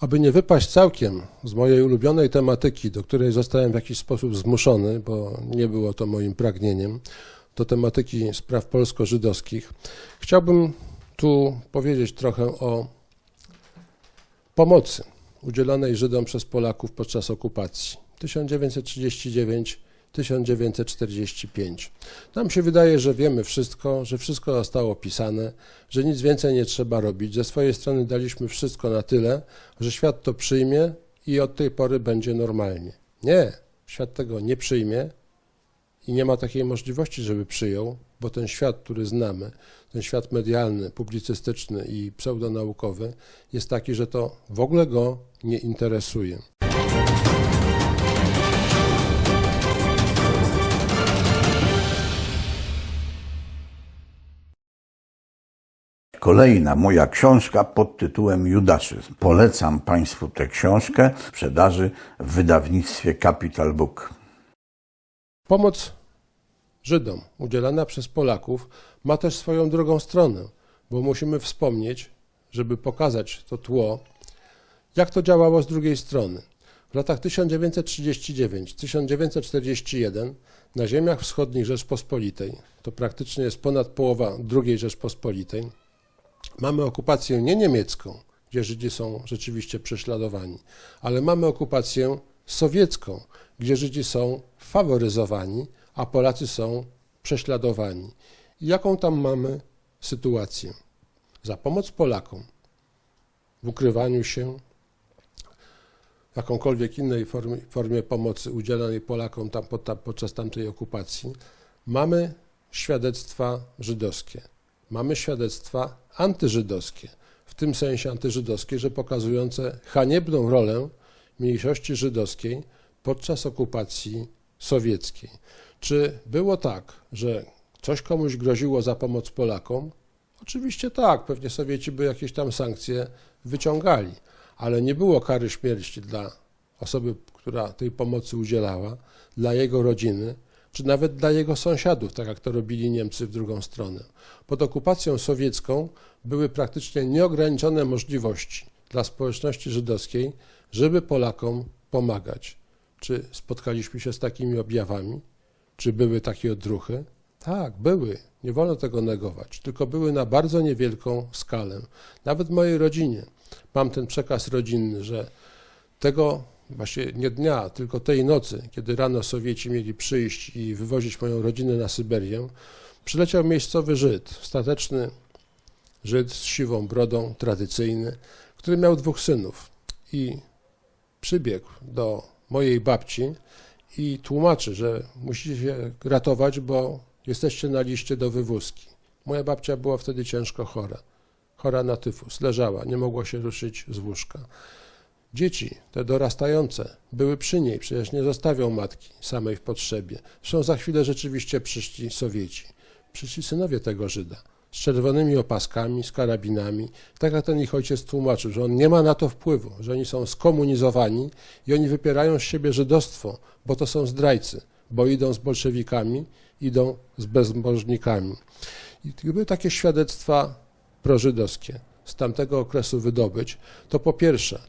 Aby nie wypaść całkiem z mojej ulubionej tematyki, do której zostałem w jakiś sposób zmuszony, bo nie było to moim pragnieniem, do tematyki spraw polsko-żydowskich, chciałbym tu powiedzieć trochę o pomocy udzielonej Żydom przez Polaków podczas okupacji 1939-1945. Nam się wydaje, że wiemy wszystko, że wszystko zostało opisane, że nic więcej nie trzeba robić. Ze swojej strony daliśmy wszystko na tyle, że świat to przyjmie i od tej pory będzie normalnie. Nie, świat tego nie przyjmie i nie ma takiej możliwości, żeby przyjął, bo ten świat, który znamy, ten świat medialny, publicystyczny i pseudonaukowy jest taki, że to w ogóle go nie interesuje. Kolejna moja książka pod tytułem Judaszyzm. Polecam Państwu tę książkę w sprzedaży w wydawnictwie Capital Book. Pomoc Żydom udzielana przez Polaków ma też swoją drugą stronę, bo musimy wspomnieć, żeby pokazać to tło, jak to działało z drugiej strony. W latach 1939-1941 na ziemiach wschodnich Rzeczpospolitej, to praktycznie jest ponad połowa II Rzeczpospolitej, mamy okupację nie niemiecką, gdzie Żydzi są rzeczywiście prześladowani, ale mamy okupację sowiecką, gdzie Żydzi są faworyzowani, a Polacy są prześladowani. Jaką tam mamy sytuację? Za pomoc Polakom w ukrywaniu się, jakąkolwiek innej formie, formie pomocy udzielanej Polakom tam, pod, podczas tamtej okupacji, mamy świadectwa żydowskie. Mamy świadectwa antyżydowskie, w tym sensie antyżydowskie, że pokazujące haniebną rolę mniejszości żydowskiej podczas okupacji sowieckiej. Czy było tak, że coś komuś groziło za pomoc Polakom? Oczywiście tak, pewnie Sowieci by jakieś tam sankcje wyciągali, ale nie było kary śmierci dla osoby, która tej pomocy udzielała, dla jego rodziny, czy nawet dla jego sąsiadów, tak jak to robili Niemcy w drugą stronę. Pod okupacją sowiecką były praktycznie nieograniczone możliwości dla społeczności żydowskiej, żeby Polakom pomagać. Czy spotkaliśmy się z takimi objawami? Czy były takie odruchy? Tak, były. Nie wolno tego negować, tylko były na bardzo niewielką skalę. Nawet w mojej rodzinie mam ten przekaz rodzinny, że tego właśnie nie dnia, tylko tej nocy, kiedy rano Sowieci mieli przyjść i wywozić moją rodzinę na Syberię, przyleciał miejscowy Żyd, stateczny Żyd z siwą brodą, tradycyjny, który miał dwóch synów i przybiegł do mojej babci i tłumaczy, że musicie się ratować, bo jesteście na liście do wywózki. Moja babcia była wtedy ciężko chora, chora na tyfus, leżała, nie mogła się ruszyć z łóżka. Dzieci, te dorastające, były przy niej, przecież nie zostawią matki samej w potrzebie. Zresztą za chwilę rzeczywiście przyszli Sowieci, przyszli synowie tego Żyda z czerwonymi opaskami, z karabinami. Tak jak ten ich ojciec tłumaczył, że on nie ma na to wpływu, że oni są skomunizowani i oni wypierają z siebie żydostwo, bo to są zdrajcy, bo idą z bolszewikami, idą z bezbożnikami. I były takie świadectwa prożydowskie z tamtego okresu wydobyć. To po pierwsze,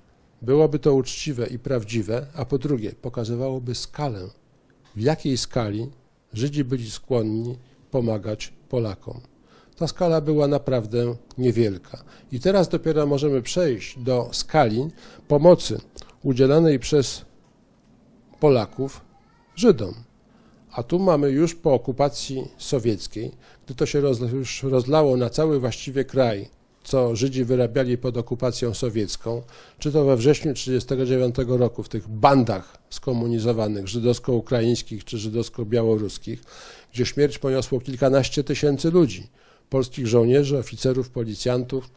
byłoby to uczciwe i prawdziwe, a po drugie, pokazywałoby skalę, w jakiej skali Żydzi byli skłonni pomagać Polakom ta skala była naprawdę niewielka. I teraz dopiero możemy przejść do skali pomocy udzielanej przez Polaków Żydom. A tu mamy już po okupacji sowieckiej, gdy to się rozlało na cały właściwie kraj, co Żydzi wyrabiali pod okupacją sowiecką, czy to we wrześniu 1939 roku w tych bandach skomunizowanych żydowsko-ukraińskich czy żydowsko-białoruskich, gdzie śmierć poniosło kilkanaście tysięcy ludzi polskich żołnierzy, oficerów, policjantów,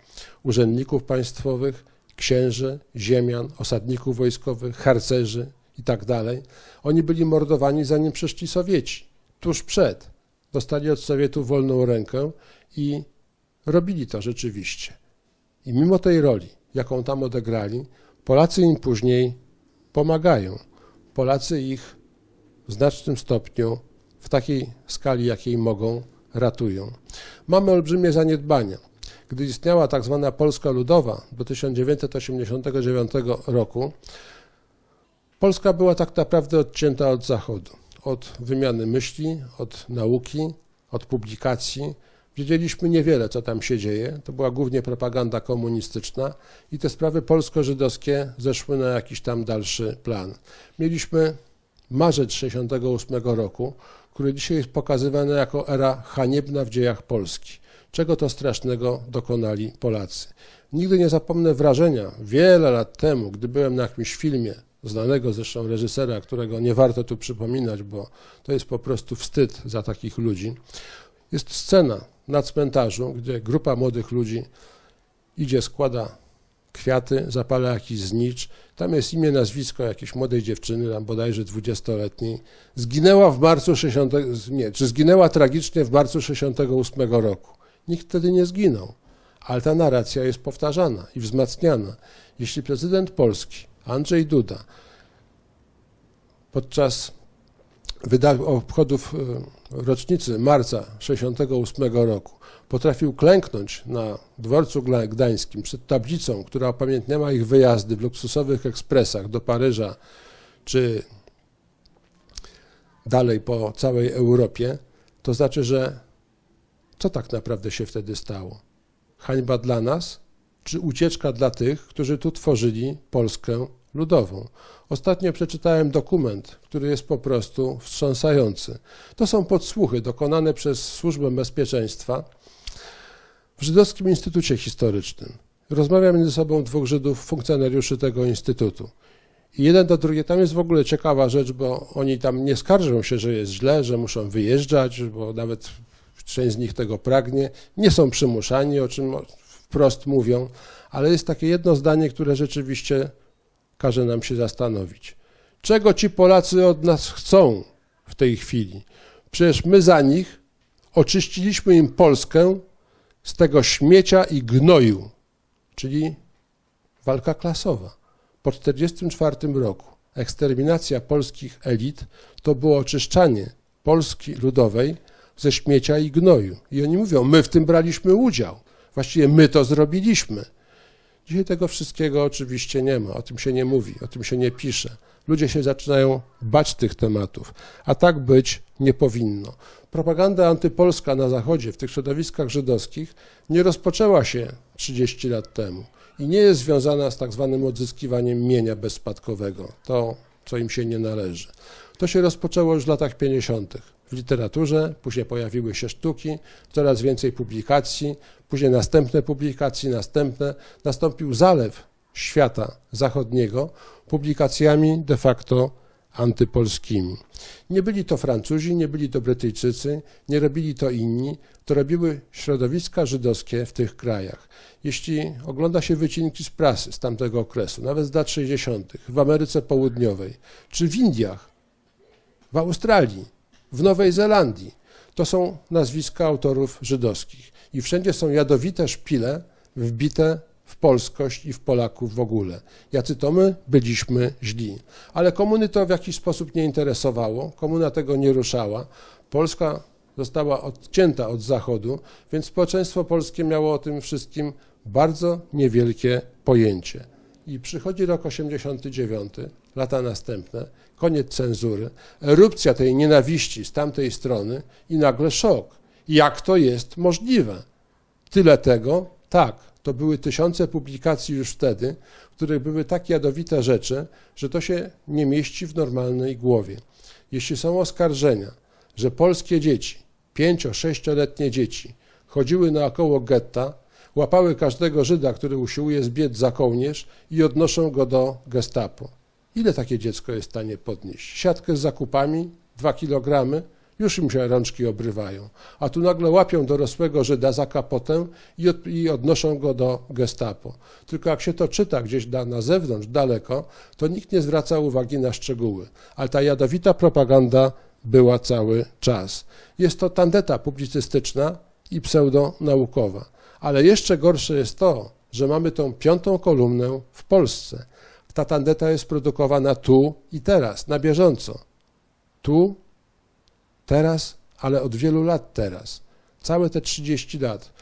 urzędników państwowych, księży, ziemian, osadników wojskowych, harcerzy itd. Tak Oni byli mordowani zanim przyszli Sowieci. Tuż przed dostali od Sowietów wolną rękę i robili to rzeczywiście. I mimo tej roli, jaką tam odegrali, Polacy im później pomagają. Polacy ich w znacznym stopniu, w takiej skali, jakiej mogą, ratują. Mamy olbrzymie zaniedbania. gdy istniała tak zwana Polska Ludowa do 1989 roku, Polska była tak naprawdę odcięta od Zachodu, od wymiany myśli, od nauki, od publikacji. Wiedzieliśmy niewiele, co tam się dzieje. To była głównie propaganda komunistyczna i te sprawy polsko-żydowskie zeszły na jakiś tam dalszy plan. Mieliśmy marzec 1968 roku, który dzisiaj jest pokazywany jako era haniebna w dziejach Polski. Czego to strasznego dokonali Polacy? Nigdy nie zapomnę wrażenia wiele lat temu, gdy byłem na jakimś filmie znanego zresztą reżysera, którego nie warto tu przypominać, bo to jest po prostu wstyd za takich ludzi. Jest scena na cmentarzu, gdzie grupa młodych ludzi idzie, składa kwiaty, zapala jakiś znicz. Tam jest imię, nazwisko jakiejś młodej dziewczyny, tam bodajże dwudziestoletniej. Zginęła w marcu 60, nie, czy zginęła tragicznie w marcu 68 roku. Nikt wtedy nie zginął, ale ta narracja jest powtarzana i wzmacniana. Jeśli prezydent Polski Andrzej Duda podczas obchodów e, rocznicy marca 68 roku potrafił klęknąć na dworcu gdańskim przed tablicą, która opamiętniała ich wyjazdy w luksusowych ekspresach do Paryża czy dalej po całej Europie, to znaczy, że co tak naprawdę się wtedy stało? Hańba dla nas, czy ucieczka dla tych, którzy tu tworzyli Polskę ludową? Ostatnio przeczytałem dokument, który jest po prostu wstrząsający. To są podsłuchy dokonane przez Służbę Bezpieczeństwa w Żydowskim Instytucie Historycznym. Rozmawia między sobą dwóch Żydów, funkcjonariuszy tego instytutu. I jeden do drugiego, tam jest w ogóle ciekawa rzecz, bo oni tam nie skarżą się, że jest źle, że muszą wyjeżdżać, bo nawet część z nich tego pragnie. Nie są przymuszani, o czym wprost mówią, ale jest takie jedno zdanie, które rzeczywiście każe nam się zastanowić. Czego ci Polacy od nas chcą w tej chwili? Przecież my za nich oczyściliśmy im Polskę z tego śmiecia i gnoju, czyli walka klasowa. Po 1944 roku eksterminacja polskich elit to było oczyszczanie Polski Ludowej ze śmiecia i gnoju. I oni mówią, my w tym braliśmy udział. Właściwie my to zrobiliśmy. Dzisiaj tego wszystkiego oczywiście nie ma, o tym się nie mówi, o tym się nie pisze. Ludzie się zaczynają bać tych tematów, a tak być nie powinno. Propaganda antypolska na Zachodzie, w tych środowiskach żydowskich, nie rozpoczęła się 30 lat temu i nie jest związana z tak zwanym odzyskiwaniem mienia bezspadkowego, to co im się nie należy. To się rozpoczęło już w latach 50. w literaturze, później pojawiły się sztuki, coraz więcej publikacji, później następne publikacje, następne. Nastąpił zalew świata zachodniego publikacjami de facto antypolskimi. Nie byli to Francuzi, nie byli to Brytyjczycy, nie robili to inni, to robiły środowiska żydowskie w tych krajach. Jeśli ogląda się wycinki z prasy z tamtego okresu, nawet z lat 60., w Ameryce Południowej, czy w Indiach, w Australii, w Nowej Zelandii, to są nazwiska autorów żydowskich. I wszędzie są jadowite szpile wbite w polskość i w Polaków w ogóle. Jacy to my byliśmy źli. Ale komuny to w jakiś sposób nie interesowało, komuna tego nie ruszała. Polska została odcięta od Zachodu, więc społeczeństwo polskie miało o tym wszystkim bardzo niewielkie pojęcie. I przychodzi rok 89, lata następne, koniec cenzury, erupcja tej nienawiści z tamtej strony i nagle szok. Jak to jest możliwe? Tyle tego? Tak, to były tysiące publikacji już wtedy, w których były tak jadowite rzeczy, że to się nie mieści w normalnej głowie. Jeśli są oskarżenia, że polskie dzieci, pięcio-sześcioletnie dzieci, chodziły naokoło getta, łapały każdego Żyda, który usiłuje zbiec za kołnierz i odnoszą go do gestapo. Ile takie dziecko jest w stanie podnieść? Siatkę z zakupami, dwa kilogramy, już im się rączki obrywają. A tu nagle łapią dorosłego Żyda za kapotę i, od, i odnoszą go do gestapo. Tylko jak się to czyta gdzieś da, na zewnątrz, daleko, to nikt nie zwraca uwagi na szczegóły. Ale ta jadowita propaganda była cały czas. Jest to tandeta publicystyczna i pseudonaukowa. Ale jeszcze gorsze jest to, że mamy tą piątą kolumnę w Polsce. Ta tandeta jest produkowana tu i teraz, na bieżąco. Tu teraz, ale od wielu lat teraz. Całe te 30 lat.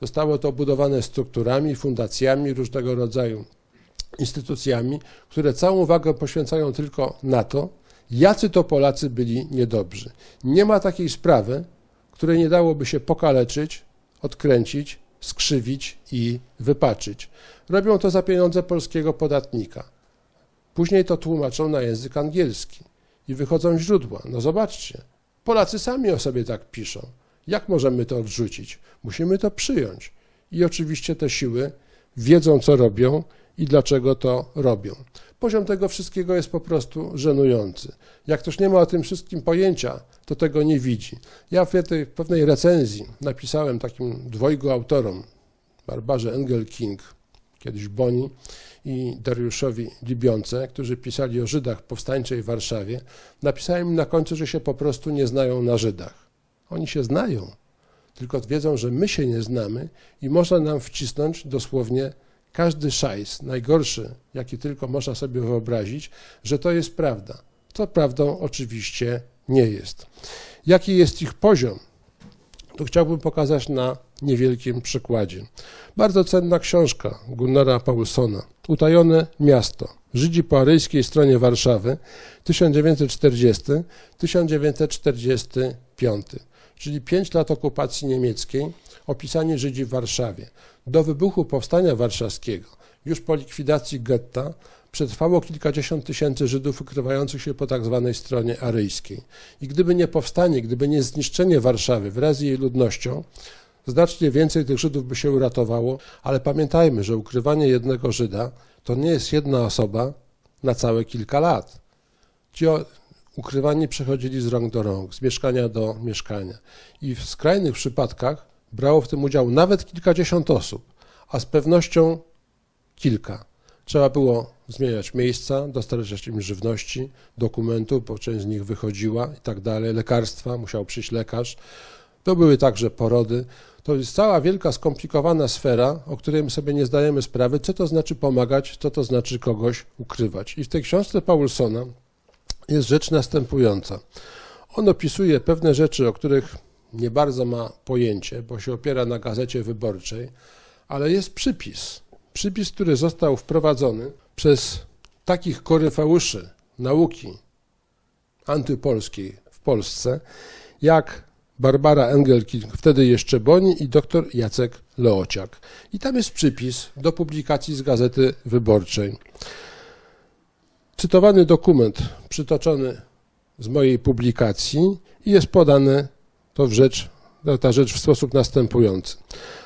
Zostało to budowane strukturami, fundacjami, różnego rodzaju instytucjami, które całą uwagę poświęcają tylko na to, jacy to Polacy byli niedobrzy. Nie ma takiej sprawy, której nie dałoby się pokaleczyć, odkręcić, skrzywić i wypaczyć. Robią to za pieniądze polskiego podatnika. Później to tłumaczą na język angielski i wychodzą źródła. No zobaczcie, Polacy sami o sobie tak piszą. Jak możemy to odrzucić? Musimy to przyjąć. I oczywiście te siły wiedzą, co robią i dlaczego to robią. Poziom tego wszystkiego jest po prostu żenujący. Jak ktoś nie ma o tym wszystkim pojęcia, to tego nie widzi. Ja w tej pewnej recenzji napisałem takim dwojgu autorom, Barbarze Engelking, kiedyś Boni i Dariuszowi Libionce, którzy pisali o Żydach powstańczej w Warszawie, napisałem im na końcu, że się po prostu nie znają na Żydach. Oni się znają, tylko wiedzą, że my się nie znamy i można nam wcisnąć dosłownie każdy szajs, najgorszy, jaki tylko można sobie wyobrazić, że to jest prawda. To prawdą oczywiście nie jest. Jaki jest ich poziom? To chciałbym pokazać na niewielkim przykładzie. Bardzo cenna książka Gunnara Paulsona. Utajone miasto. Żydzi po aryjskiej stronie Warszawy 1940-1945, czyli 5 lat okupacji niemieckiej, opisanie Żydzi w Warszawie. Do wybuchu powstania warszawskiego, już po likwidacji getta, przetrwało kilkadziesiąt tysięcy Żydów ukrywających się po tak zwanej stronie aryjskiej. I gdyby nie powstanie, gdyby nie zniszczenie Warszawy wraz z jej ludnością, znacznie więcej tych Żydów by się uratowało, ale pamiętajmy, że ukrywanie jednego Żyda to nie jest jedna osoba na całe kilka lat. Ci ukrywani przechodzili z rąk do rąk, z mieszkania do mieszkania. I w skrajnych przypadkach brało w tym udział nawet kilkadziesiąt osób, a z pewnością kilka. Trzeba było zmieniać miejsca, dostarczać im żywności, dokumentów, bo część z nich wychodziła i tak dalej, lekarstwa, musiał przyjść lekarz. To były także porody. To jest cała wielka, skomplikowana sfera, o której my sobie nie zdajemy sprawy, co to znaczy pomagać, co to znaczy kogoś ukrywać. I w tej książce Paulsona jest rzecz następująca. On opisuje pewne rzeczy, o których nie bardzo ma pojęcie, bo się opiera na gazecie wyborczej, ale jest przypis. Przypis, który został wprowadzony przez takich koryfeuszy nauki antypolskiej w Polsce, jak Barbara Engelking, wtedy jeszcze Boni i dr Jacek Leociak. I tam jest przypis do publikacji z Gazety Wyborczej. Cytowany dokument przytoczony z mojej publikacji i jest podany to w rzecz, ta rzecz w sposób następujący.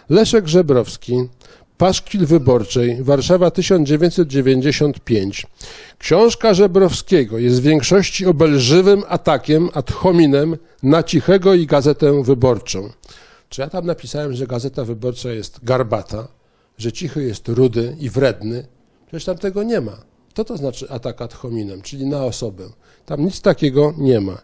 Leszek Żebrowski, Paszkwil Wyborczej, Warszawa 1995. Książka Żebrowskiego jest w większości obelżywym atakiem ad hominem na Cichego i Gazetę Wyborczą. Czy ja tam napisałem, że Gazeta Wyborcza jest garbata, że Cichy jest rudy i wredny? Przecież tam tego nie ma. Co to znaczy atak ad hominem, czyli na osobę? Tam nic takiego nie ma.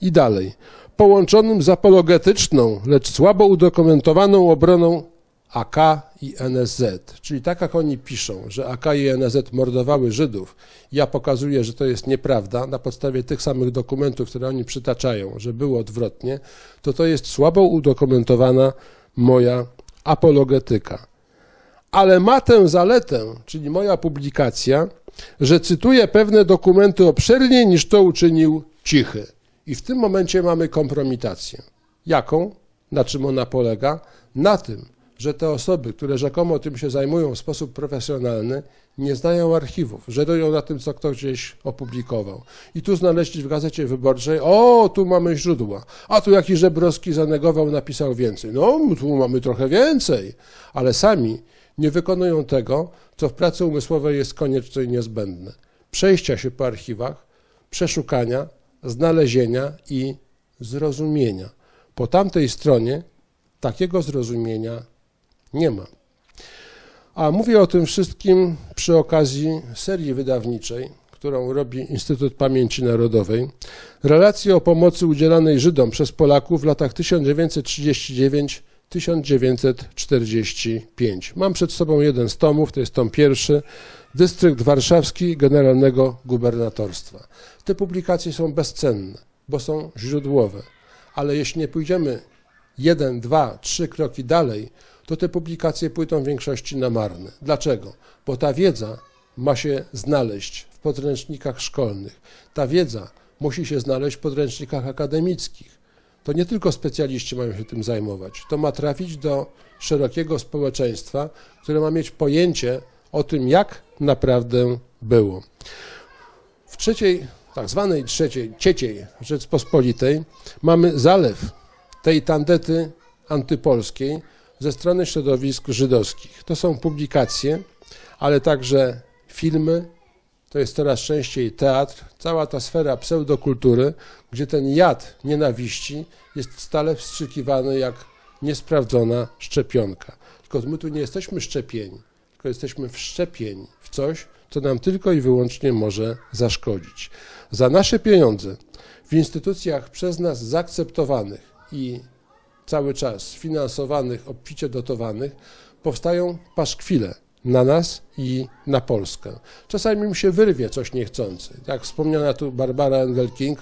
I dalej. Połączonym z apologetyczną, lecz słabo udokumentowaną obroną AK i NSZ. Czyli tak jak oni piszą, że AK i NSZ mordowały Żydów, ja pokazuję, że to jest nieprawda na podstawie tych samych dokumentów, które oni przytaczają, że było odwrotnie, to to jest słabo udokumentowana moja apologetyka. Ale ma tę zaletę, czyli moja publikacja, że cytuję pewne dokumenty obszerniej niż to uczynił Cichy. I w tym momencie mamy kompromitację. Jaką? Na czym ona polega? Na tym, że te osoby, które rzekomo tym się zajmują w sposób profesjonalny, nie znają archiwów, żerują na tym, co ktoś gdzieś opublikował. I tu znaleźli w Gazecie Wyborczej, o, tu mamy źródła, a tu jakiś Żebrowski zanegował, napisał więcej. No, tu mamy trochę więcej, ale sami nie wykonują tego, co w pracy umysłowej jest konieczne i niezbędne. Przejścia się po archiwach, przeszukania, znalezienia i zrozumienia. Po tamtej stronie takiego zrozumienia nie ma. A mówię o tym wszystkim przy okazji serii wydawniczej, którą robi Instytut Pamięci Narodowej. Relacje o pomocy udzielanej Żydom przez Polaków w latach 1939-1945. Mam przed sobą jeden z tomów, to jest tom pierwszy, Dystrykt Warszawski Generalnego Gubernatorstwa. Te publikacje są bezcenne, bo są źródłowe, ale jeśli nie pójdziemy jeden, dwa, trzy kroki dalej, to te publikacje pójdą w większości na marne. Dlaczego? Bo ta wiedza ma się znaleźć w podręcznikach szkolnych. Ta wiedza musi się znaleźć w podręcznikach akademickich. To nie tylko specjaliści mają się tym zajmować. To ma trafić do szerokiego społeczeństwa, które ma mieć pojęcie o tym, jak naprawdę było. W trzeciej, tak zwanej trzeciej, cieciej Rzeczpospolitej mamy zalew tej tandety antypolskiej ze strony środowisk żydowskich. To są publikacje, ale także filmy, to jest coraz częściej teatr, cała ta sfera pseudokultury, gdzie ten jad nienawiści jest stale wstrzykiwany jak niesprawdzona szczepionka. Tylko my tu nie jesteśmy szczepieni, tylko jesteśmy wszczepieni w coś, co nam tylko i wyłącznie może zaszkodzić. Za nasze pieniądze w instytucjach przez nas zaakceptowanych i cały czas finansowanych, obficie dotowanych, powstają paszkwile na nas i na Polskę. Czasami mi się wyrwie coś niechcący. Jak wspomniana tu Barbara Engelking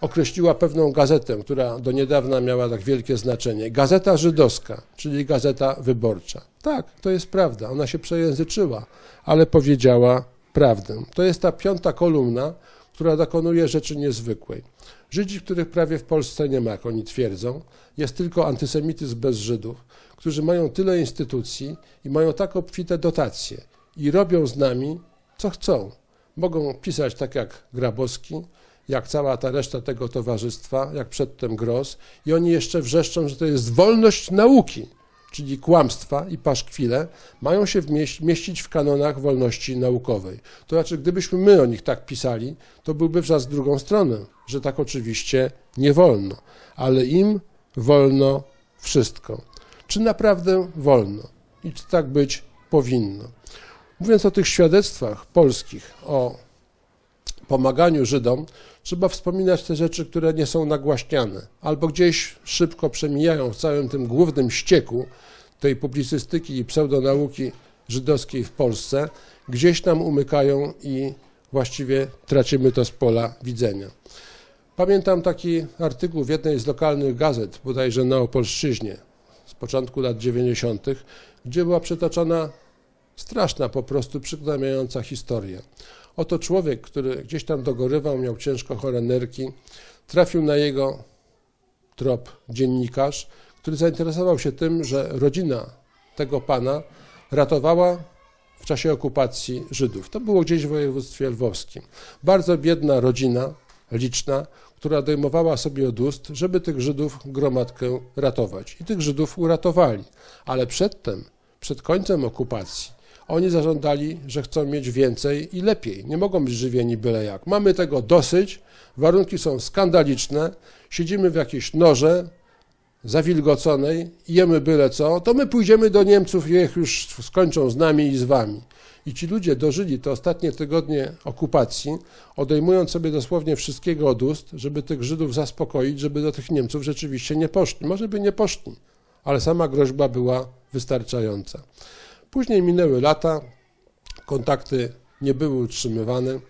określiła pewną gazetę, która do niedawna miała tak wielkie znaczenie. Gazeta żydowska, czyli gazeta wyborcza. Tak, to jest prawda. Ona się przejęzyczyła, ale powiedziała prawdę. To jest ta piąta kolumna, która dokonuje rzeczy niezwykłej. Żydzi, których prawie w Polsce nie ma, jak oni twierdzą, jest tylko antysemityzm bez Żydów, którzy mają tyle instytucji i mają tak obfite dotacje i robią z nami, co chcą. Mogą pisać tak jak Grabowski, jak cała ta reszta tego towarzystwa, jak przedtem Gross, i oni jeszcze wrzeszczą, że to jest wolność nauki, czyli kłamstwa i paszkwile, mają się mieścić w kanonach wolności naukowej. To znaczy, gdybyśmy my o nich tak pisali, to byłby wrzask w drugą stronę, że tak oczywiście nie wolno, ale im wolno wszystko. Czy naprawdę wolno? I czy tak być powinno? Mówiąc o tych świadectwach polskich, o pomaganiu Żydom, trzeba wspominać te rzeczy, które nie są nagłaśniane, albo gdzieś szybko przemijają w całym tym głównym ścieku tej publicystyki i pseudonauki żydowskiej w Polsce, gdzieś tam umykają i właściwie tracimy to z pola widzenia. Pamiętam taki artykuł w jednej z lokalnych gazet, bodajże na Opolszczyźnie, z początku lat 90., gdzie była przytoczona straszna, po prostu przygnębiająca historia. Oto człowiek, który gdzieś tam dogorywał, miał ciężko chore nerki, trafił na jego trop dziennikarz, który zainteresował się tym, że rodzina tego pana ratowała w czasie okupacji Żydów. To było gdzieś w województwie lwowskim. Bardzo biedna rodzina, liczna, która dojmowała sobie od ust, żeby tych Żydów gromadkę ratować. I tych Żydów uratowali. Ale przedtem, przed końcem okupacji, oni zażądali, że chcą mieć więcej i lepiej. Nie mogą być żywieni byle jak. Mamy tego dosyć, warunki są skandaliczne, siedzimy w jakiejś noże zawilgoconej, jemy byle co, to my pójdziemy do Niemców i ich już skończą z nami i z wami. I ci ludzie dożyli te ostatnie tygodnie okupacji, odejmując sobie dosłownie wszystkiego od ust, żeby tych Żydów zaspokoić, żeby do tych Niemców rzeczywiście nie poszli. Może by nie poszli, ale sama groźba była wystarczająca. Później minęły lata, kontakty nie były utrzymywane.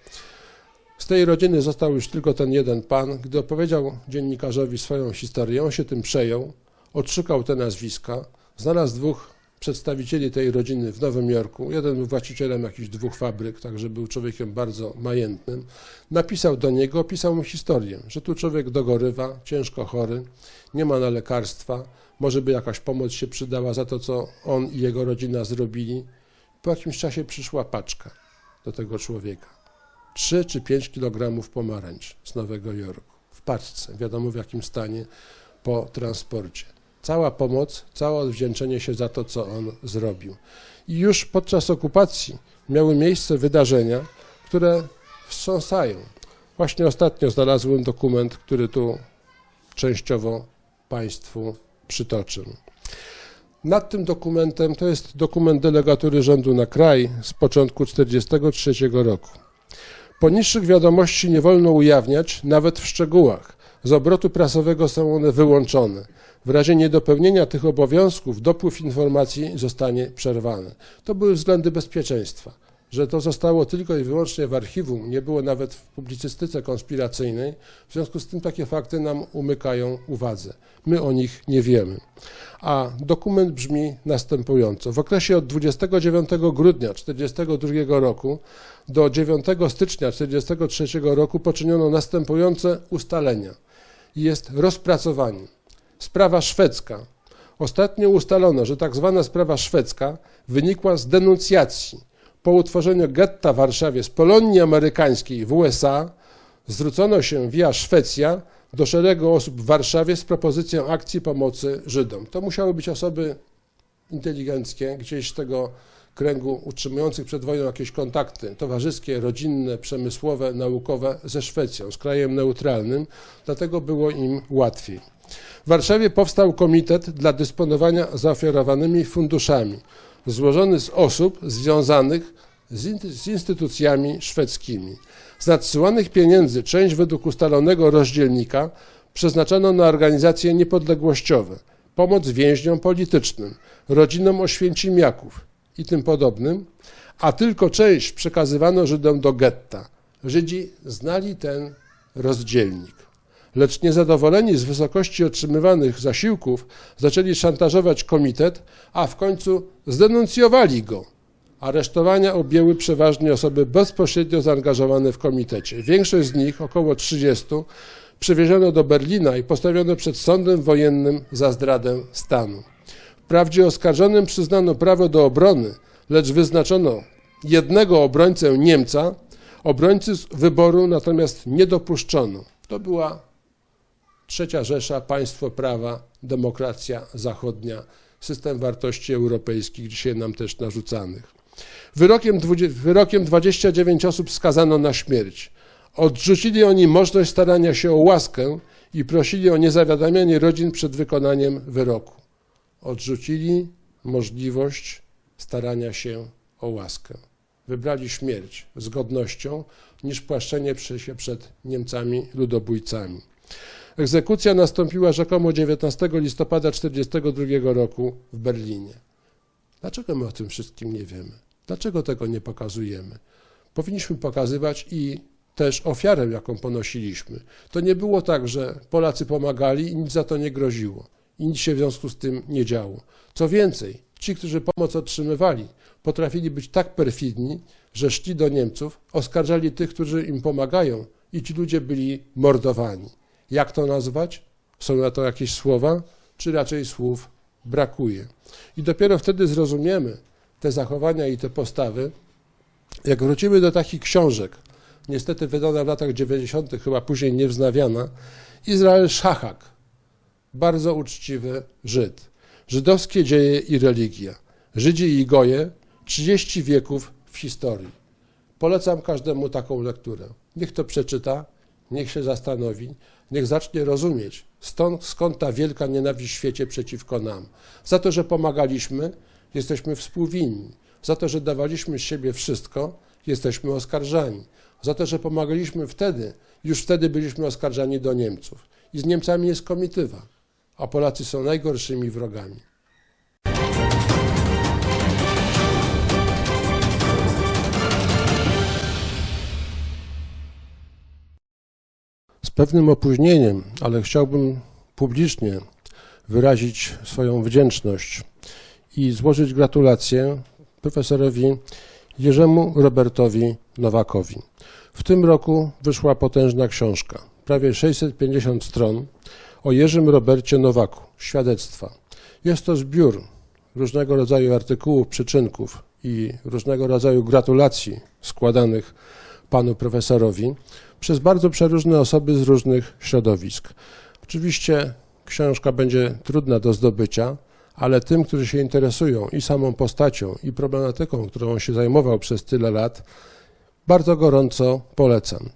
Z tej rodziny został już tylko ten jeden pan. Gdy opowiedział dziennikarzowi swoją historię, on się tym przejął, odszukał te nazwiska, znalazł dwóch przedstawicieli tej rodziny w Nowym Jorku. Jeden był właścicielem jakichś dwóch fabryk, także był człowiekiem bardzo majętnym. Napisał do niego, opisał mu historię, że tu człowiek dogorywa, ciężko chory, nie ma na lekarstwa, może by jakaś pomoc się przydała za to, co on i jego rodzina zrobili. Po jakimś czasie przyszła paczka do tego człowieka. 3 czy 5 kilogramów pomarańcz z Nowego Jorku w paczce, wiadomo w jakim stanie po transporcie. Cała pomoc, całe odwdzięczenie się za to, co on zrobił. I już podczas okupacji miały miejsce wydarzenia, które wstrząsają. Właśnie ostatnio znalazłem dokument, który tu częściowo Państwu przytoczę. Nad tym dokumentem, to jest dokument delegatury rządu na kraj z początku 1943 roku. Poniższych wiadomości nie wolno ujawniać, nawet w szczegółach. Z obrotu prasowego są one wyłączone. W razie niedopełnienia tych obowiązków dopływ informacji zostanie przerwany. To były względy bezpieczeństwa. Że to zostało tylko i wyłącznie w archiwum, nie było nawet w publicystyce konspiracyjnej. W związku z tym takie fakty nam umykają uwadze. My o nich nie wiemy. A dokument brzmi następująco. W okresie od 29 grudnia 1942 roku do 9 stycznia 1943 roku poczyniono następujące ustalenia. Jest rozpracowanie. Sprawa szwedzka. Ostatnio ustalono, że tak zwana sprawa szwedzka wynikła z denuncjacji po utworzeniu getta w Warszawie z Polonii Amerykańskiej w USA zwrócono się via Szwecja do szeregu osób w Warszawie z propozycją akcji pomocy Żydom. To musiały być osoby inteligenckie, gdzieś z tego kręgu utrzymujących przed wojną jakieś kontakty towarzyskie, rodzinne, przemysłowe, naukowe ze Szwecją, z krajem neutralnym, dlatego było im łatwiej. W Warszawie powstał komitet dla dysponowania zaoferowanymi funduszami, złożony z osób związanych z, in- z instytucjami szwedzkimi. Z nadsyłanych pieniędzy część według ustalonego rozdzielnika przeznaczono na organizacje niepodległościowe, pomoc więźniom politycznym, rodzinom oświęcimiaków i tym podobnym, a tylko część przekazywano Żydom do getta. Żydzi znali ten rozdzielnik. Lecz niezadowoleni z wysokości otrzymywanych zasiłków zaczęli szantażować komitet, a w końcu zdenuncjowali go. Aresztowania objęły przeważnie osoby bezpośrednio zaangażowane w komitecie. Większość z nich, około 30, przewieziono do Berlina i postawiono przed sądem wojennym za zdradę stanu. Wprawdzie oskarżonym przyznano prawo do obrony, lecz wyznaczono jednego obrońcę Niemca, obrońcy z wyboru natomiast nie dopuszczono. To była trzecia Rzesza, państwo prawa, demokracja zachodnia, system wartości europejskich, dzisiaj nam też narzucanych. Wyrokiem, wyrokiem 29 osób skazano na śmierć. Odrzucili oni możliwość starania się o łaskę i prosili o niezawiadamianie rodzin przed wykonaniem wyroku. Odrzucili możliwość starania się o łaskę. Wybrali śmierć z godnością niż płaszczenie się przed Niemcami ludobójcami. Egzekucja nastąpiła rzekomo 19 listopada 1942 roku w Berlinie. Dlaczego my o tym wszystkim nie wiemy? Dlaczego tego nie pokazujemy? Powinniśmy pokazywać i też ofiarę, jaką ponosiliśmy. To nie było tak, że Polacy pomagali i nic za to nie groziło. I nic się w związku z tym nie działo. Co więcej, ci, którzy pomoc otrzymywali, potrafili być tak perfidni, że szli do Niemców, oskarżali tych, którzy im pomagają i ci ludzie byli mordowani. Jak to nazwać? Są na to jakieś słowa, czy raczej słów brakuje? I dopiero wtedy zrozumiemy te zachowania i te postawy, jak wrócimy do takich książek, niestety wydana w latach 90., chyba później nie wznawiana, Izrael Szachak, bardzo uczciwy Żyd. Żydowskie dzieje i religia. Żydzi i Goje, 30 wieków w historii. Polecam każdemu taką lekturę. Niech to przeczyta, niech się zastanowi, niech zacznie rozumieć, stąd, skąd ta wielka nienawiść w świecie przeciwko nam. Za to, że pomagaliśmy, jesteśmy współwinni. Za to, że dawaliśmy z siebie wszystko, jesteśmy oskarżani. Za to, że pomagaliśmy wtedy, już wtedy byliśmy oskarżani do Niemców. I z Niemcami jest komitywa, a Polacy są najgorszymi wrogami. Z pewnym opóźnieniem, ale chciałbym publicznie wyrazić swoją wdzięczność i złożyć gratulacje profesorowi Jerzemu Robertowi Nowakowi. W tym roku wyszła potężna książka, prawie 650 stron, o Jerzym Robercie Nowaku, świadectwa. Jest to zbiór różnego rodzaju artykułów, przyczynków i różnego rodzaju gratulacji składanych panu profesorowi przez bardzo przeróżne osoby z różnych środowisk. Oczywiście książka będzie trudna do zdobycia, ale tym, którzy się interesują i samą postacią, i problematyką, którą się zajmował przez tyle lat, bardzo gorąco polecam.